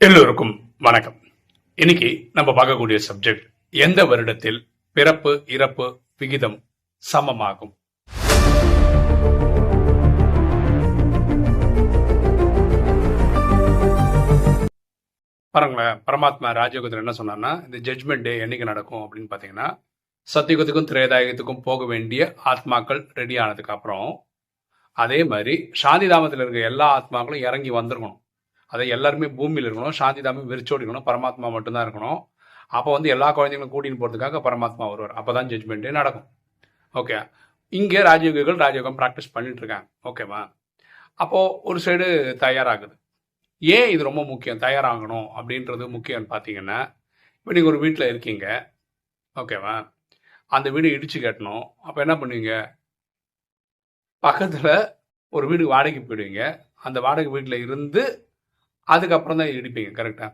எல்லோருக்கும் வணக்கம். இன்னைக்கு நம்ம பார்க்கக்கூடிய சப்ஜெக்ட் எந்த வருடத்தில் பிறப்பு இறப்பு விகிதம் சமமாகும்? பாருங்களேன் பரமாத்மா ராஜயோகத்தில் என்ன சொன்னார்னா இந்த ஜட்மெண்ட் டே என்னைக்கு நடக்கும் அப்படின்னு பார்த்தீங்கன்னா சத்தியுகத்துக்கும் திரேதாயத்துக்கும் போக வேண்டிய ஆத்மாக்கள் ரெடி ஆனதுக்கு அப்புறம் அதே மாதிரி சாந்திதாமத்தில் இருக்க எல்லா ஆத்மாக்களும் இறங்கி வந்திருக்கணும். அதை எல்லாருமே பூமியில் இருக்கணும் சாந்தி தாமம் விரிச்சோடி இருக்கணும் பரமாத்மா மட்டும்தான் இருக்கணும். அப்போ வந்து எல்லா குழந்தைங்களும் கூட்டின்னு போகிறதுக்காக பரமாத்மா வருவார். அப்போ தான் ஜட்மெண்ட்டே நடக்கும். ஓகே இங்கே ராஜயோகிகள் ராஜயோகம் ப்ராக்டிஸ் பண்ணிட்டு இருக்காங்க. ஓகேவா அப்போது ஒரு சைடு தயாராகுது. ஏன் இது ரொம்ப முக்கியம்? தயாராகணும் அப்படின்றது முக்கியம்னு பார்த்தீங்கன்னா இப்போ நீங்கள் ஒரு வீட்டில் இருக்கீங்க. ஓகேவா அந்த வீடு இடித்து கட்டணும். அப்போ என்ன பண்ணுவீங்க? பக்கத்தில் ஒரு வீடு வாடகைக்கு போயிடுவீங்க. அந்த வாடகை வீட்டில் இருந்து அதுக்கப்புறம் தான் எடுப்பீங்க கரெக்டாக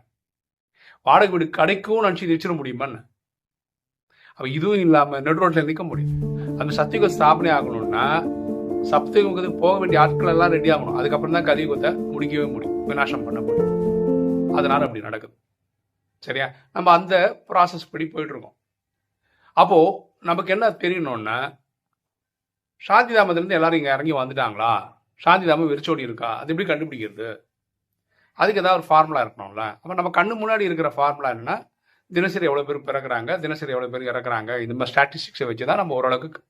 வாடகை வீடு கிடைக்கும் நினச்சி நிச்சிட முடியுமான்னு அப்போ இதுவும் இல்லாமல் நெட் ரோட்டில் நிற்க முடியும். அந்த சத்தியுகம் ஸ்தாபனை ஆகணும்னா சப்தயுகத்துக்கு போக வேண்டிய ஆட்கள் எல்லாம் ரெடி ஆகணும். அதுக்கப்புறம் தான் கலியுகத்தை முடிக்கவே முடியும். விநாசம் பண்ண முடியும். அதனால் அப்படி நடக்குது. சரியா? நம்ம அந்த ப்ராசஸ் படி போயிட்டுருக்கோம் அப்போது நமக்கு என்ன தெரியணும்னா சாந்திதாமத்திலேருந்து எல்லாரும் இங்கே இறங்கி வந்துட்டாங்களா? சாந்திதாமம் வெறிச்சோடி இருக்கா? அது எப்படி கண்டுபிடிக்கிறது? அதுக்கு ஏதாவது ஒரு ஃபார்முலா இருக்கணும்ல. அப்போ நம்ம கண்ணு முன்னாடி இருக்கிற ஃபார்முலா என்னன்னா தினசரி எவ்வளோ பேர் பிறக்கிறாங்க தினசரி எவ்வளோ பேர் இறக்குறாங்க இந்த மாதிரி ஸ்டாட்டிஸ்டிக்ஸை வச்சு தான் நம்ம ஓரளவுக்கு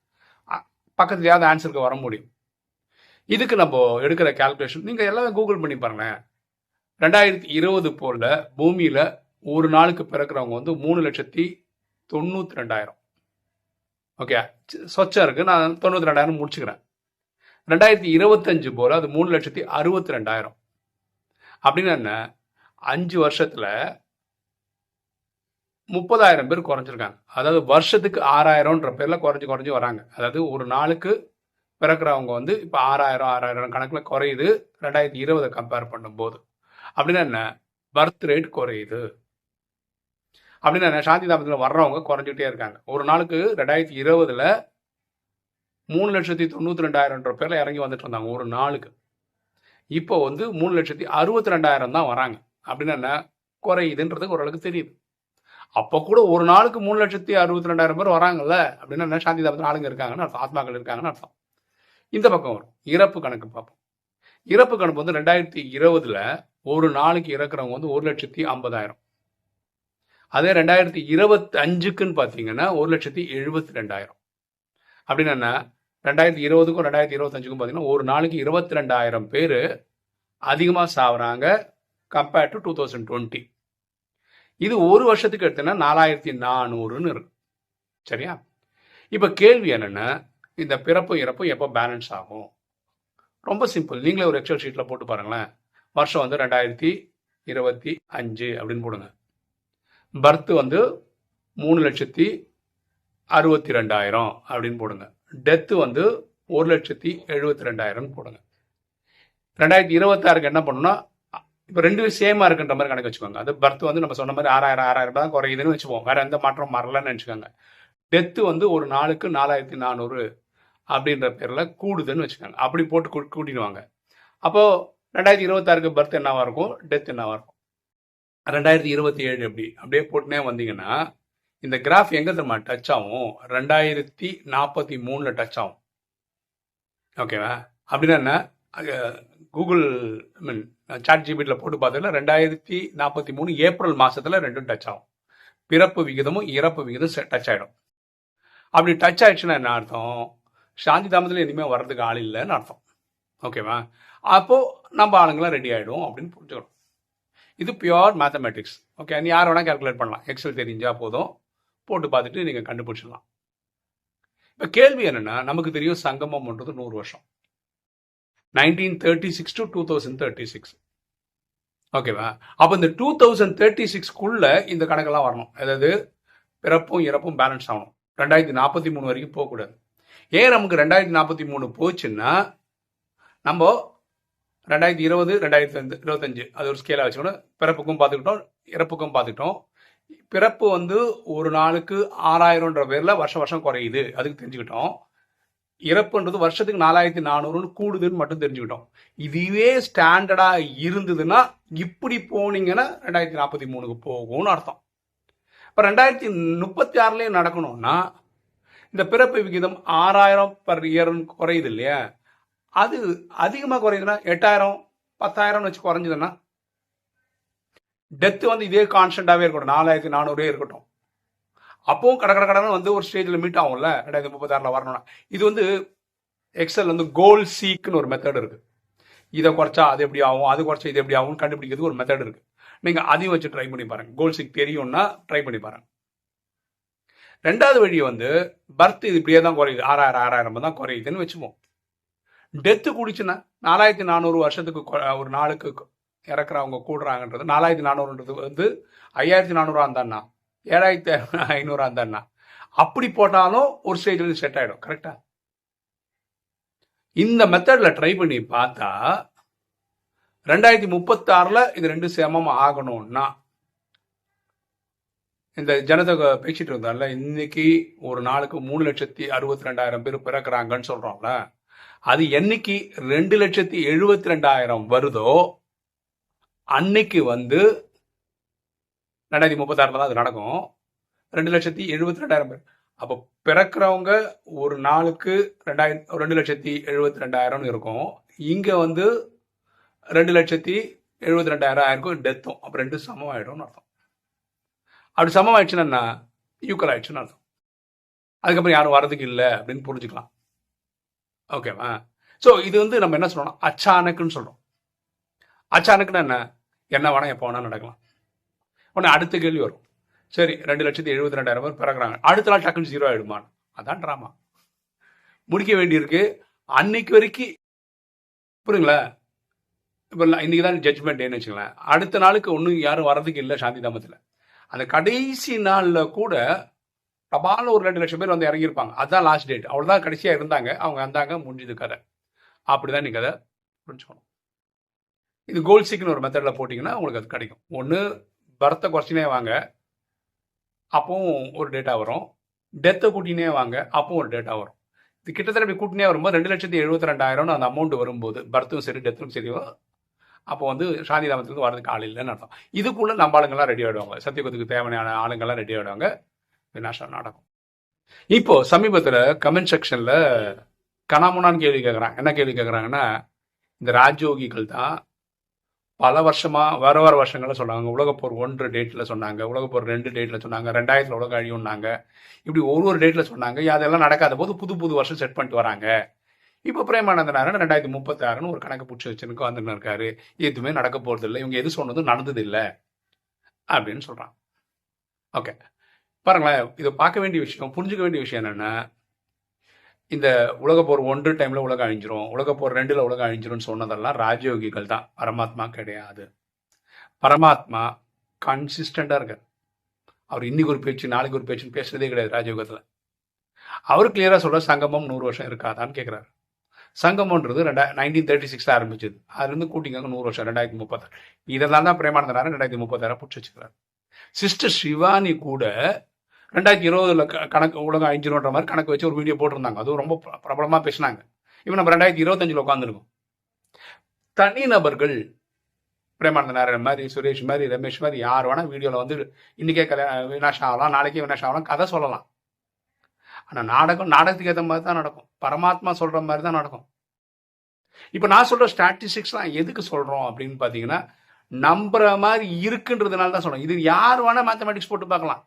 பக்கத்துலையாவது ஆன்சருக்கு வர முடியும். இதுக்கு நம்ம எடுக்கிற கால்குலேஷன் நீங்கள் எல்லாமே கூகுள் பண்ணி பாருங்களேன். ரெண்டாயிரத்தி இருபது போல பூமியில் ஒரு நாளுக்கு பிறக்கிறவங்க வந்து மூணு லட்சத்தி தொண்ணூற்றி ரெண்டாயிரம். ஓகே சொச்சம் இருக்கு. நான் தொண்ணூற்றி ரெண்டாயிரம் முடிச்சுக்கிறேன். ரெண்டாயிரத்தி இருபத்தஞ்சு போல அது மூணு லட்சத்தி அறுபத்தி ரெண்டாயிரம். அப்படின்னு என்ன? அஞ்சு வருஷத்தில் முப்பதாயிரம் பேர் குறைஞ்சிருக்காங்க. அதாவது வருஷத்துக்கு ஆறாயிரம்ன்ற பேரில் குறைஞ்சி குறைஞ்சி வராங்க. அதாவது ஒரு நாளுக்கு பிறக்கிறவங்க வந்து இப்போ ஆறாயிரம் ஆறாயிரம் கணக்கில் குறையுது. ரெண்டாயிரத்தி இருபதை கம்பேர் பண்ணும்போது. அப்படின்னா என்ன? பர்த் ரேட் குறையுது. அப்படின்னா என்ன? சாந்தி தாபத்தில் வர்றவங்க குறைஞ்சிட்டே இருக்காங்க. ஒரு நாளுக்கு ரெண்டாயிரத்தி இருபதில் மூணு லட்சத்தி தொண்ணூற்றி ரெண்டாயிரம்ன்ற பேரில் இறங்கி வந்துட்டு இருந்தாங்க. ஒரு நாளுக்கு. இப்போ வந்து மூணு லட்சத்தி அறுபத்தி ரெண்டாயிரம் தான் வராங்க. அப்படின்னு என்ன? குறையுதுன்றது ஓரளவுக்கு தெரியுது. அப்போ கூட ஒரு நாளுக்கு மூணு லட்சத்தி அறுபத்தி ரெண்டாயிரம் பேர் வராங்கல்ல? அப்படின்னா என்ன? சாந்தி தாபத்தில் ஆளுங்க இருக்காங்கன்னு அர்த்தம். ஆத்மாக்கள் இருக்காங்கன்னு அர்த்தம். இந்த பக்கம் வரும். இறப்பு கணக்கு பார்ப்போம். இறப்பு கணக்கு வந்து ரெண்டாயிரத்தி இருபதுல ஒரு நாளைக்கு இறக்குறவங்க வந்து ஒரு லட்சத்தி ஐம்பதாயிரம். அதே ரெண்டாயிரத்தி இருபத்தி அஞ்சுக்குன்னு பார்த்தீங்கன்னா ஒரு லட்சத்தி எழுபத்தி ரெண்டாயிரம் அப்படின்னா ரெண்டாயிரத்தி இருபதுக்கும் ரெண்டாயிரத்தி இருபத்தஞ்சுக்கும் பார்த்தீங்கன்னா ஒரு நாளைக்கு இருபத்தி ரெண்டாயிரம் பேர் அதிகமாக சாவுறாங்க compared to two thousand twenty இது ஒரு வருஷத்துக்கு எடுத்தோன்னா நாலாயிரத்தி நானூறுன்னு இருக்கு. சரியா? இப்போ கேள்வி என்னென்னா இந்த பிறப்பு இறப்பு எப்போ பேலன்ஸ் ஆகும்? ரொம்ப சிம்பிள் நீங்களே ஒரு எக்ஸல் ஷீட்டில் போட்டு பாருங்களேன். வருஷம் வந்து ரெண்டாயிரத்தி இருபத்தி அஞ்சு அப்படின்னு போடுங்க. பர்த் வந்து மூணு லட்சத்தி அறுபத்தி ரெண்டாயிரம் அப்படின்னு போடுங்க. டெத்து வந்து ஒரு லட்சத்தி எழுபத்தி ரெண்டாயிரம் போடுங்க ரெண்டாயிரத்தி இருபத்தாறுக்கு என்ன பண்ணணும்னா இப்போ ரெண்டு சேமாக இருக்குன்ற மாதிரி கணக்கு வச்சுக்கோங்க. அது பர்த் வந்து நம்ம சொன்ன மாதிரி ஆறாயிரம் ஆறாயிரம் தான் குறையுதுன்னு வச்சுப்போம். வேற எந்த மாற்றம் வரலன்னு வச்சுக்கோங்க டெத்து வந்து ஒரு நாளுக்கு நாலாயிரத்தி நானூறு அப்படின்ற பேரில் கூடுதுன்னு வச்சுக்கோங்க. அப்படி போட்டு கூ- கூட்டிடுவாங்க. அப்போது ரெண்டாயிரத்தி இருபத்தாறுக்கு பர்த் என்னவா இருக்கும்? டெத் என்னவா இருக்கும்? ரெண்டாயிரத்தி இருபத்தி ஏழு எப்படி? அப்படியே போட்டுனே வந்தீங்கன்னா இந்த கிராஃப் எங்க தெரியுமா டச் ஆகும் ரெண்டாயிரத்தி நாற்பத்தி மூணுல டச் ஆகும் ஓகேவா அப்படின்னா என்ன? கூகுள் ஐ மீன் சாட் ஜிபிடியில் போட்டு பார்த்ததுல ரெண்டாயிரத்தி நாற்பத்தி மூணு ஏப்ரல் மாசத்துல ரெண்டும் டச் ஆகும். பிறப்பு விகிதமும் இறப்பு விகிதம் டச் ஆகிடும் அப்படி டச் ஆயிடுச்சுன்னா என்ன அர்த்தம்? சாந்தி தாமத்தில் இனிமேல் வர்றதுக்கு ஆள் இல்லைன்னு அர்த்தம். ஓகேவா அப்போ நம்ம ஆளுங்களாம் ரெடி ஆகிடும் அப்படின்னு புரிஞ்சுக்கணும். இது பியோர் மேத்தமெட்டிக்ஸ் ஓகே நீ யார் வேணால் கால்குலேட் பண்ணலாம். எக்ஸல் தெரிஞ்சால் போதும். போட்டு பார்த்துட்டு நீங்கள் கண்டுபிடிச்சிடலாம். இப்போ கேள்வி என்னென்னா நமக்கு தெரியும் சங்கமம்ன்றது நூறு வருஷம். Nineteen thirty six to two thousand thirty six ஓகேவா? அப்போ இந்த டூ தௌசண்ட் தேர்ட்டி சிக்ஸ்க்குள்ள இந்த கணக்கெல்லாம் வரணும். அதாவது பிறப்பும் இறப்பும் பேலன்ஸ் ஆகணும். ரெண்டாயிரத்தி நாற்பத்தி மூணு வரைக்கும் போகக்கூடாது ஏன் நமக்கு ரெண்டாயிரத்தி நாற்பத்தி மூணு போச்சுன்னா நம்ம ரெண்டாயிரத்தி இருபது ரெண்டாயிரத்தி இருபத்தஞ்சு அது ஒரு ஸ்கேலாக வச்சுக்கணும். பிறப்புக்கும் பார்த்துக்கிட்டோம் இறப்புக்கும் பார்த்துக்கிட்டோம். பிறப்பு வந்து ஒரு நாளுக்கு ஆறாயிரம்ன்ற பேரில் வருஷம் வருஷம் குறையுது. அதுக்கு தெரிஞ்சுக்கிட்டோம். இறப்புன்றது வருஷத்துக்கு நாலாயிரத்தி நானூறுன்னு கூடுதுன்னு மட்டும் தெரிஞ்சுக்கிட்டோம். இதுவே ஸ்டாண்டர்டாக இருந்ததுன்னா இப்படி போனீங்கன்னா ரெண்டாயிரத்தி நாற்பத்தி மூணுக்கு போகும்னு அர்த்தம். இப்போ ரெண்டாயிரத்தி முப்பத்தி ஆறுலேயும் நடக்கணும்னா இந்த பிறப்பு விகிதம் ஆறாயிரம் பர் இயர்னு குறையுது இல்லையா? அது அதிகமாக குறையுதுன்னா எட்டாயிரம் பத்தாயிரம்னு வச்சு குறைஞ்சதுன்னா டெத்து வந்து இதே கான்ஸ்டண்டாகவே இருக்கட்டும். நாலாயிரத்தி நானூறே இருக்கட்டும். அப்பவும் கட கட கடன்னு வந்து ஒரு ஸ்டேஜில் மீட் ஆகும்ல. ரெண்டாயிரத்தி முப்பத்தாறில் வரணும்னா. இது வந்து எக்ஸல் வந்து கோல் சீக்னு ஒரு மெத்தட் இருக்குது இதை குறைச்சா அது எப்படி ஆகும்? அது குறைச்சா இது எப்படி ஆகும் கண்டுபிடிக்கிறது ஒரு மெத்தட் இருக்கு. நீங்க அதையும் வச்சு ட்ரை பண்ணி பாருங்க. கோல் சீக் தெரியும்னா ட்ரை பண்ணி பாருங்க. ரெண்டாவது வழி வந்து பர்த் இது இப்படியே தான் குறையுது. ஆறாயிரம் ஆறாயிரம் தான் குறையுதுன்னு வச்சுப்போம். டெத்து குடிச்சுன்னா நாலாயிரத்தி நானூறு வருஷத்துக்கு ஒரு நாளுக்கு இறக்குறவங்க கூடுறாங்கன்றது. நாலாயிரத்தி நானூறுன்றது வந்து ஐயாயிரத்தி நானூறாக இருந்தாண்ணா ஏழாயிரத்தி ஐநூறுவா இருந்தாண்ணா அப்படி போட்டாலும் ஒரு ஸ்டேஜில் செட் ஆகிடும் கரெக்டா இந்த மெத்தடில் ட்ரை பண்ணி பார்த்தா ரெண்டாயிரத்தி முப்பத்தாறில் இது ரெண்டு சேமம் ஆகணும்னா இந்த ஜனதொகை பேசிட்டு இருந்தால இன்னைக்கு ஒரு நாளுக்கு மூணு லட்சத்தி அறுபத்தி ரெண்டாயிரம் பேர் பிறக்கிறாங்கன்னு சொல்றோம்ல அது என்னைக்கு ரெண்டு லட்சத்தி எழுபத்தி ரெண்டாயிரம் வருதோ அன்னைக்கு வந்து ரெண்டாயிரத்தி முப்பத்தாறுல தான் அது நடக்கும். ரெண்டு லட்சத்தி எழுபத்தி ரெண்டாயிரம் பேர். அப்போ பிறக்கிறவங்க ஒரு நாளுக்கு ரெண்டாயிரம் ரெண்டு லட்சத்தி எழுபத்தி ரெண்டாயிரம்னு இருக்கும். இங்கே வந்து ரெண்டு லட்சத்தி எழுபத்தி ரெண்டாயிரம் ஆயிருக்கும் டெத்தும். அப்போ ரெண்டு சமம் ஆகிடும்னு அர்த்தம். அப்படி சமம் ஆயிடுச்சுன்னா ஈக்குவல் ஆயிடுச்சுன்னு அர்த்தம். அதுக்கப்புறம் யாரும் வரதுக்கு இல்லை அப்படின்னு புரிஞ்சுக்கலாம். ஓகேவா? ஸோ இது வந்து நம்ம என்ன சொல்றோம் அச்சானக்குன்னு சொல்கிறோம் அச்சானக்குன்னா என்ன? என்ன வேணால் எப்போ வேணாலும் நடக்கலாம். உடனே அடுத்த கேள்வி வரும். சரி ரெண்டு லட்சத்தி எழுபத்தி ரெண்டாயிரம் பேர் பிறகுறாங்க அடுத்த நாள் டக்குன்னு ஜீரோ ஆகிடுமான் அதான் ட்ராமா முடிக்க வேண்டியிருக்கு. அன்னைக்கு வரைக்கும் புரியுங்களா? இப்போ இன்னைக்கு தான் ஜட்ஜ்மெண்ட் டேன்னு வச்சுங்களேன் அடுத்த நாளுக்கு ஒன்றும் யாரும் வர்றதுக்கு இல்லை சாந்தி தாமத்தில் அந்த கடைசி நாளில் கூட டபால் ஒரு ரெண்டு லட்சம் பேர் வந்து இறங்கியிருப்பாங்க. அதுதான் லாஸ்ட் டேட் அவ்வளோதான் கடைசியாக இருந்தாங்க. அவங்க வந்தாங்க முடிஞ்சது கதை. அப்படிதான் நீ கதை புரிஞ்சுக்கணும். இது கோல் சீக்னு ஒரு மெத்தடில் போட்டிங்கன்னா உங்களுக்கு அது கிடைக்கும். ஒன்று பர்த்தை கொஸ்டினே வாங்க. அப்பவும் ஒரு டேட்டா வரும். டெத்தை கூட்டினே வாங்க. அப்பவும் ஒரு டேட்டா வரும். இது கிட்டத்தட்ட இப்படி கூட்டினே வரும்போது ரெண்டு லட்சத்தி எழுபத்தி ரெண்டாயிரம்னு அந்த அமௌண்ட் வரும்போது பர்த்தும் சரி டெத்தும் சரி அப்போ வந்து சாந்தி தாமத்துக்கு வரதுக்கு ஆள் இல்லைன்னு அர்த்தம். இதுக்குள்ளே நம்ம ஆளுங்கள்லாம் ரெடி ஆயிடுவாங்க. சத்தியகுத்துக்கு தேவையான ஆளுங்கெல்லாம் ரெடி ஆயிடுவாங்க. விநாசம் நடக்கும். இப்போ சமீபத்தில் கமெண்ட் செக்ஷனில் கனாமுனான்னு கேள்வி கேட்குறாங்க என்ன கேள்வி கேட்குறாங்கன்னா இந்த ராஜயோகிகள் தான் பல வருஷமா வர வர வருஷங்களில் சொன்னாங்க உலகப்போர் ஒன்று டேட்டில் சொன்னாங்க உலகப்போர் ரெண்டு டேட்டில் சொன்னாங்க ரெண்டாயிரத்தில் உலக அழியும்னாங்க. இப்படி ஒரு ஒரு டேட்டில் சொன்னாங்க அதெல்லாம் நடக்காத போது புது புது வருஷம் செட் பண்ணிட்டு வராங்க. இப்போ பிரேமானந்தனாரன் ரெண்டாயிரத்தி முப்பத்தாறுன்னு ஒரு கணக்கு பிடிச்சி வச்சுருக்கு வந்துன்னு இருக்காரு. எதுவுமே நடக்க போகிறது இல்லை இவங்க எது சொன்னதும் நடந்தது இல்லை அப்படின்னு சொல்கிறான் ஓகே பாருங்களேன் இதை பார்க்க வேண்டிய விஷயம் புரிஞ்சுக்க வேண்டிய விஷயம் என்னென்னா இந்த உலகப்போர் ஒன்று டைம்ல உலகம் அழிஞ்சிரும். உலகப்போர் ரெண்டுல உலகம் அழிஞ்சிரும்னு சொன்னதெல்லாம் ராஜயோகிகள் தான். பரமாத்மா கிடையாது. பரமாத்மா கன்சிஸ்டண்டா இருக்கார். அவர் இன்னைக்கு ஒரு பேச்சு நாளைக்கு ஒரு பேச்சுன்னு பேசுறதே கிடையாது ராஜயோகத்துல. அவர் கிளியரா சொல்ற சங்கமம் நூறு வருஷம் இருக்காதான்னு கேட்கிறாரு சங்கமம்ன்றது ரெண்டா நைன்டீன் தேர்ட்டி சிக்ஸ்ல ஆரம்பிச்சது. அதுலேருந்து கூட்டிங்க நூறு வருஷம் ரெண்டாயிரத்தி முப்பத்தாறு. இதெல்லாம் தான் பிரேமானந்தனாரன் ரெண்டாயிரத்தி முப்பத்தாயிரம் பிடிச்சி வச்சுக்கிறார். சிஸ்டர் சிவானி கூட ரெண்டாயிரத்தி இருபதுல கணக்கு உலகம் அழிஞ்சிரும்ன்ற மாதிரி கணக்கு வச்சு ஒரு வீடியோ போட்டிருந்தாங்க. அதுவும் ரொம்ப பிரபலமாக பேசினாங்க. இப்போ நம்ம ரெண்டாயிரத்தி இருபத்தஞ்சில் உட்காந்துருக்கோம் தனி நபர்கள் பிரேமானந்த நாராயணன் மாதிரி சுரேஷ் மாதிரி ரமேஷ் மாதிரி யார் வேணால் வீடியோவில் வந்து இன்றைக்கே கல்யாணம் வினாஷம் ஆகலாம் நாளைக்கே வினாஷம் ஆகலாம் கதை சொல்லலாம். ஆனால் நாடகம் நாடகத்துக்கு ஏற்ற மாதிரி தான் நடக்கும். பரமாத்மா சொல்கிற மாதிரி தான் நடக்கும். இப்போ நான் சொல்கிற ஸ்டாட்டிஸ்டிக்ஸ்லாம் எதுக்கு சொல்கிறோம் அப்படின்னு பார்த்தீங்கன்னா நம்புற மாதிரி இருக்குன்றதுனால தான் சொல்கிறோம் இது யார் வேணால் மேத்தமெட்டிக்ஸ் போட்டு பார்க்கலாம்.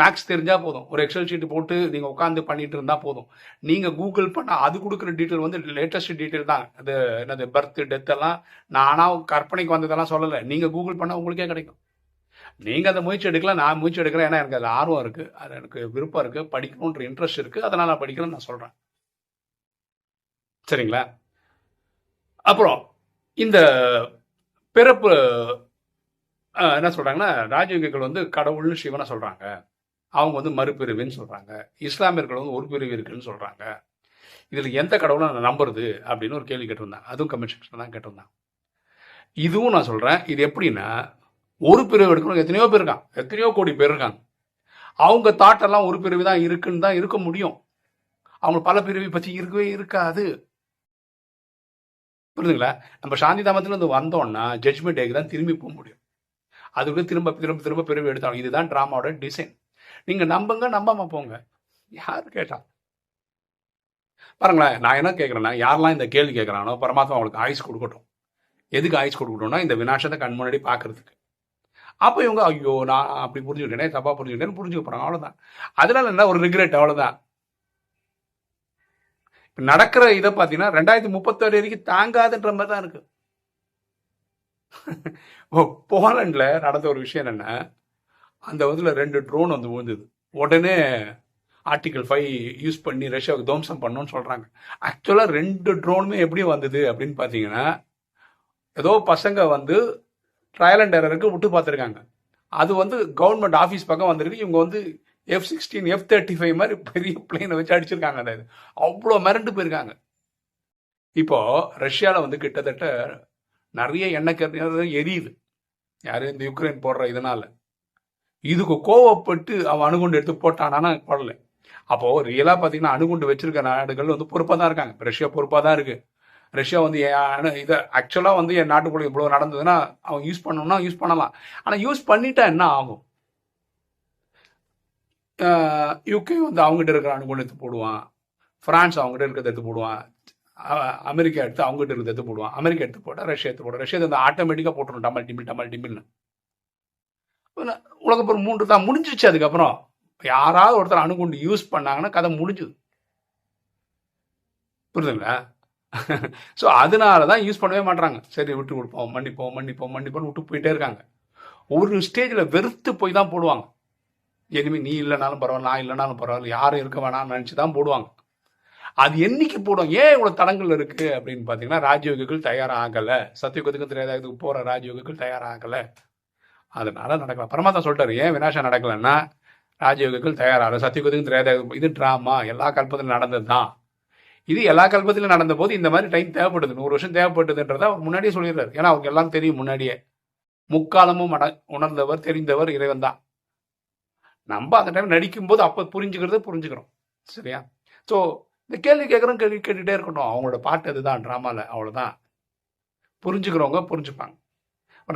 மேக்ஸ் தெரிஞ்சால் போதும். ஒரு எக்ஸல் ஷீட் போட்டு நீங்கள் உட்காந்து பண்ணிட்டு இருந்தால் போதும். நீங்கள் கூகுள் பண்ணால் அது கொடுக்குற டீட்டெயில் வந்து லேட்டஸ்ட் டீட்டெயில் தான். அது என்னது பர்த் டெத் எல்லாம் நானாக கற்பனைக்கு வந்ததெல்லாம் சொல்லலை. நீங்கள் கூகுள் பண்ணால் உங்களுக்கே கிடைக்கும். நீங்கள் அதை முயற்சி எடுக்கலாம் நான் முயற்சி எடுக்கிறேன். ஏன்னா எனக்கு அது ஆர்வம் இருக்குது அது எனக்கு விருப்பம் இருக்குது படிக்கணுன்ற இன்ட்ரெஸ்ட் இருக்குது அதனால் நான் படிக்கிறேன்னு நான் சொல்கிறேன் சரிங்களா? அப்புறம் இந்த பிறப்பு என்ன சொல்கிறாங்கன்னா ராஜயோகிகள் வந்து கடவுள்னு சிவனை சொல்கிறாங்க அவங்க வந்து மறுபிரிவுன்னு சொல்கிறாங்க இஸ்லாமியர்கள் வந்து ஒரு பிரிவு இருக்குன்னு சொல்கிறாங்க இதில் எந்த கடவுளும் நான் நம்புறது அப்படின்னு ஒரு கேள்வி கேட்டிருந்தாங்க. அதுவும் கமெண்ட் செக்ஷன் தான் கேட்டிருந்தாங்க. இதுவும் நான் சொல்கிறேன் இது எப்படின்னா ஒரு பிரிவு எடுக்கணும். எத்தனையோ பேர் இருக்காங்க. எத்தனையோ கோடி பேர் இருக்காங்க. அவங்க தாட்டெல்லாம் ஒரு பிரிவு தான் இருக்குன்னு தான் இருக்க முடியும். அவங்க பல பிரிவை பற்றி இருக்கவே இருக்காது. புரியுதுங்களா நம்ம சாந்தி தாமத்துல வந்து வந்தோம்னா ஜட்மெண்ட் டேக்கு தான் திரும்பி போக முடியும். அதுக்கு திரும்ப திரும்ப திரும்ப பிரிவு எடுத்தாலும் இதுதான் ட்ராமாவோட டிசைன் நீங்க நம்புங்க நம்பாம போங்க. யார் கேட்டா? பாருங்களேன் நான் என்ன கேட்குறேன்னா யாரெல்லாம் இந்த கேள்வி கேட்குறானோ பரமாத்மா அவங்களுக்கு ஆயுஸ் கொடுக்கட்டும். எதுக்கு ஆயுஸ் கொடுக்கட்டும்னா இந்த வினாசத்தை கண் முன்னாடி பார்க்கறதுக்கு அப்போ இவங்க ஐயோ நான் அப்படி புரிஞ்சுக்கிட்டேனே தப்பா புரிஞ்சுக்கிட்டேன்னு புரிஞ்சுக்க போறாங்க. அவ்வளோதான் அதனால என்ன ஒரு ரிக்ரெட் அவ்வளோதான் இப்ப நடக்கிற இதை பார்த்தீங்கன்னா ரெண்டாயிரத்தி முப்பத்தேழு வரைக்கும் தாங்காதுன்ற மாதிரி தான் இருக்கு. போலண்டில் நடந்த ஒரு விஷயம் என்னன்னா அந்த இதில் ரெண்டு ட்ரோன் வந்து விழுந்தது உடனே ஆர்டிகல் ஃபைவ் யூஸ் பண்ணி ரஷ்யாவுக்கு துவம்சம் பண்ணோன்னு சொல்கிறாங்க ஆக்சுவலாக ரெண்டு ட்ரோனுமே எப்படி வந்தது அப்படின்னு பார்த்தீங்கன்னா ஏதோ பசங்க வந்து ட்ரையல் அண்ட் எரருக்கு விட்டு பார்த்துருக்காங்க அது வந்து கவர்மெண்ட் ஆஃபீஸ் பக்கம் வந்திருக்கு. இவங்க வந்து F sixteen F thirty five மாதிரி பெரிய பிளேனை வச்சு அடிச்சிருக்காங்க அந்த இது. அவ்வளோ மிரண்டு போயிருக்காங்க. இப்போது ரஷ்யாவில் வந்து கிட்டத்தட்ட நிறைய எண்ணெய் கரு எரியுது. யாரும் இந்த யுக்ரைன் போடுற இதனால். இதுக்கு கோவப்பட்டு அவன் அணுகுண்டு எடுத்து போட்டானா. போடல. அப்போ ரியலா பாத்தீங்கன்னா அணுகுண்டு வச்சிருக்க நாடுகள் வந்து பொறுப்பா தான் இருக்காங்க. ரஷ்யா பொறுப்பா தான் இருக்கு. ரஷ்யா வந்து என் இதை ஆக்சுவலாக வந்து என் நாட்டுக்குள்ளே இவ்வளோ நடந்ததுன்னா அவன் யூஸ் பண்ணணும்னா யூஸ் பண்ணலாம். ஆனால் யூஸ் பண்ணிட்டா என்ன ஆகும்? யூகே வந்து அவங்ககிட்ட இருக்கிற அணுகுண்டு எடுத்து போடுவான். ஃப்ரான்ஸ் அவங்ககிட்ட இருக்கிறத எடுத்து போடுவான். அமெரிக்கா எடுத்து அவங்ககிட்ட இருக்கிறத எடுத்து போடுவான். அமெரிக்கா எடுத்து போட்டால் ரஷ்யா எடுத்து போடும் ரஷ்யா வந்து ஆட்டோமேட்டிக்காக போட்டுரும் டமல் டிம்பிள் டமல் டிம்பிள்னு உலகப்போர் மூன்று தான் முடிஞ்சிச்சு அதுக்கப்புறம். யாராவது ஒருத்தர் அணுகுண்டு யூஸ் பண்ணாங்கன்னா கதை முடிஞ்சுது. புரியுதுங்களா? ஸோ அதனால தான் யூஸ் பண்ணவே மாட்றாங்க. சரி விட்டு கொடுப்போம் மன்னிப்போம் மன்னிப்போம் மன்னிப்போம் விட்டு போயிட்டே இருக்காங்க. ஒரு ஸ்டேஜில் வெறுத்து போய் தான் போடுவாங்க. இனிமே நீ இல்லைனாலும் பரவாயில்ல நான் இல்லைனாலும் பரவாயில்ல யாரும் இருக்க வேணாம்னு நினச்சி தான் போடுவாங்க. அது என்னைக்கு போடும்? ஏன் இவ்வளோ தடங்கள் இருக்குது அப்படின்னு பார்த்தீங்கன்னா ராஜயோகிகள் தயாராகலை. சத்தியுகத்துக்கும் இதுக்கு போகிற ராஜயோகிகள் தயாராகலை. அதனால நடக்கல பரமாத்மா சொல்லிட்டாரு ஏன் வினாசம் நடக்கலைன்னா ராஜயோகங்கள் தயாராக சத்தியுகத்துக்கும் இது ட்ராமா எல்லா கல்பத்திலும் நடந்தது தான் இது எல்லா கல்பத்திலும் நடந்த போது இந்த மாதிரி டைம் தேவைப்படுது. நூறு வருஷம் தேவைப்படுதுன்றத அவர் முன்னாடியே சொல்லிடுறாரு. ஏன்னா அவருக்கு எல்லாம் தெரியும் முன்னாடியே. முக்காலமும் அட உணர்ந்தவர் தெரிந்தவர் இறைவன் தான். நம்ம அந்த டைம் நடிக்கும்போது அப்போ புரிஞ்சுக்கிறத புரிஞ்சுக்கிறோம். சரியா? ஸோ இந்த கேள்வி கேட்குறோம் கேள்வி கேட்டுகிட்டே இருக்கட்டும் அவங்களோட பாட்டு அதுதான் ட்ராமாவில் அவ்வளோதான் புரிஞ்சுக்கிறவங்க புரிஞ்சுப்பாங்க.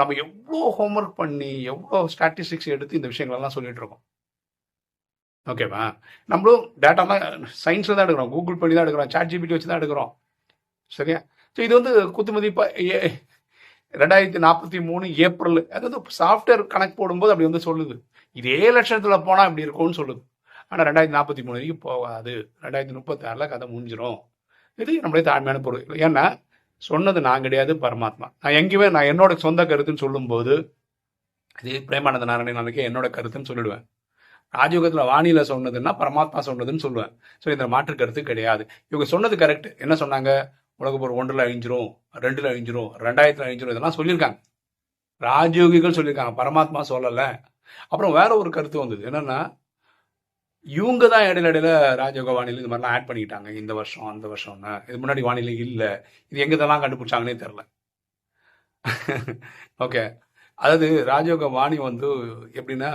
நம்ம எவ்வளோ ஹோம்ஒர்க் பண்ணி எவ்வளோ ஸ்டாட்டிஸ்டிக்ஸ் எடுத்து இந்த விஷயங்கள்லாம் சொல்லிட்டு இருக்கோம். ஓகேவா நம்மளும் டேட்டாலாம் சயின்ஸில் தான் எடுக்கிறோம். கூகுள் பண்ணி தான் எடுக்கிறோம். சாட் ஜிபிடி வச்சு தான் எடுக்கிறோம். சரியா? ஸோ இது வந்து குத்துமதிப்பாக ரெண்டாயிரத்தி நாற்பத்தி மூணு ஏப்ரல். அதாவது சாஃப்ட்வேர் கணக்கு போடும்போது அப்படி வந்து சொல்லுது. இதே லட்சத்தில் போனால் இப்படி இருக்கும்னு சொல்லுது. ஆனால் ரெண்டாயிரத்தி நாற்பத்தி மூணு வரைக்கும் போகாது. ரெண்டாயிரத்தி முப்பத்தாறில் கதை முடிஞ்சிடும் இது நம்மளே தாழ்மையான பொருள். ஏன்னா சொன்னது நான் கிடையாது பரமாத்மா. நான் எங்கேயுமே நான் என்னோட சொந்த கருத்துன்னு சொல்லும்போது இது பிரேமானந்த நாராயணன் நாளைக்கு என்னோட கருத்துன்னு சொல்லிடுவேன். ராஜயோகத்தில் வானியில் சொன்னதுன்னா பரமாத்மா சொன்னதுன்னு சொல்லுவேன். ஸோ இந்த மாற்று கருத்து கிடையாது. இவங்க சொன்னது கரெக்ட் என்ன சொன்னாங்க? உலக போர் ஒன்றில் அழிஞ்சிரும் ரெண்டில் அழிஞ்சிரும் ரெண்டாயிரத்தில் அழிஞ்சிரும் இதெல்லாம் சொல்லியிருக்காங்க. ராஜயோகிகள் சொல்லியிருக்காங்க பரமாத்மா சொல்லலை. அப்புறம் வேற ஒரு கருத்து வந்தது. என்னன்னா இவங்க தான் இடையில இடையில ராஜயோக வானிலை இந்த மாதிரிலாம் ஆட் பண்ணிக்கிட்டாங்க. இந்த வருஷம் அந்த வருஷம்னு இது முன்னாடி வானிலை இல்லை. இது எங்கதெல்லாம் கண்டுபிடிச்சாங்கன்னே தெரில ஓகே அதாவது ராஜயோக வாணி வந்து எப்படின்னா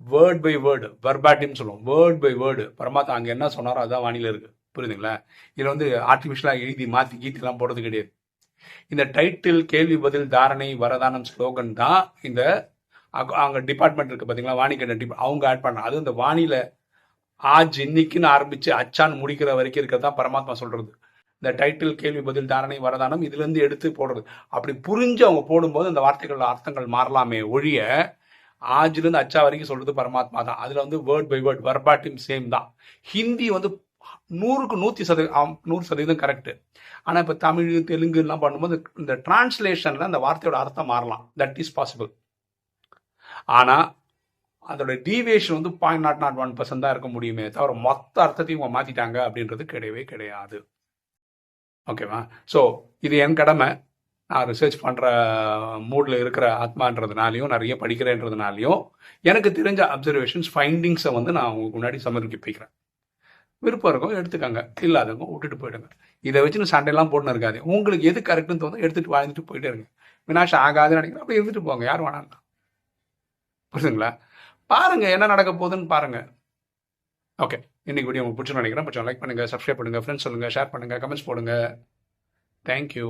வேர்ட் பை வேர்டு பர்பாட்டின்னு சொல்லுவோம். வேர்ட் பை வேர்டு பரமாத்மா அங்கே என்ன சொன்னாரோ அதான் வானிலை இருக்குது புரியுதுங்களா? இதில் வந்து ஆர்டிஃபிஷியலாக எழுதி மாற்றி கீத்திலாம் போடுறது கிடையாது. இந்த டைட்டில் கேள்வி பதில் தாரணை வரதானம் ஸ்லோகன் தான் இந்த அங்கே டிபார்ட்மெண்ட் இருக்குது பார்த்தீங்களா வாணிகண்ட டிபார்ட் அவங்க ஆட் பண்ண அது இந்த வாணியில் ஆஜ் இன்னைக்குன்னு ஆரம்பித்து அச்சான் முடிக்கிற வரைக்கும் இருக்கிறது தான் பரமாத்மா சொல்கிறது இந்த டைட்டில் கேள்வி பதில் தாரணை வரதானம் இதுலேருந்து எடுத்து போடுறது. அப்படி புரிஞ்சு அவங்க போடும்போது அந்த வார்த்தைகள் அர்த்தங்கள் மாறலாமே ஒழிய ஆஜிலேருந்து அச்சா வரைக்கும் சொல்கிறது பரமாத்மா தான். அதில் வந்து word by word verbatim same தான். ஹிந்தி வந்து நூறுக்கு நூற்றி சதவீதம் நூறு சதவீதம் கரெக்டு ஆனால் இப்போ தமிழ் தெலுங்கு எல்லாம் பண்ணும்போது இந்த டிரான்ஸ்லேஷனில் அந்த வார்த்தையோட அர்த்தம் மாறலாம். தட் இஸ் பாசிபிள் ஆனால் அதோட டீவியேஷன் வந்து point naught naught one percent தான் இருக்க முடியுமே தவிர மொத்த அர்த்தத்தையும் இவங்க மாற்றிட்டாங்க அப்படின்றது கிடையவே கிடையாது. ஓகேவா? ஸோ இது என் கடமை. நான் ரிசர்ச் பண்ணுற மூடில் இருக்கிற ஆத்மான்றதுனாலையும் நிறைய படிக்கிறேன்றதுனாலையும் எனக்கு தெரிஞ்ச அப்சர்வேஷன்ஸ் ஃபைண்டிங்ஸை வந்து நான் உங்களுக்கு முன்னாடி சமர்ப்பிக்கிறேன் விருப்பம் இருக்கும் எடுத்துக்கங்க. இல்லாதவங்க விட்டுட்டு போயிடுங்க. இதை வச்சு சண்டையெல்லாம் போட்டுன்னு இருக்காது. உங்களுக்கு எது கரெக்டுன்னு தோணும் எடுத்துகிட்டு வாழ்ந்துட்டு போயிட்டே இருங்க. வினாஷம் ஆகாதுன்னு நினைக்கிறேன் அப்படி இருந்துட்டு போங்க. யார் வேணாம் புரியுதுங்களா பாருங்க என்ன நடக்க போகுதுன்னு பாருங்க. ஓகே இன்னைக்கு வீடியோ உங்களுக்கு நினைக்கிறேன். கொஞ்சம் லைக் பண்ணுங்கள் சப்ஸ்கிரைப் பண்ணுங்கள் ஃப்ரெண்ட்ஸ் சொல்லுங்கள் ஷேர் பண்ணுங்கள் கமெண்ட்ஸ் போடுங்க. தேங்க்யூ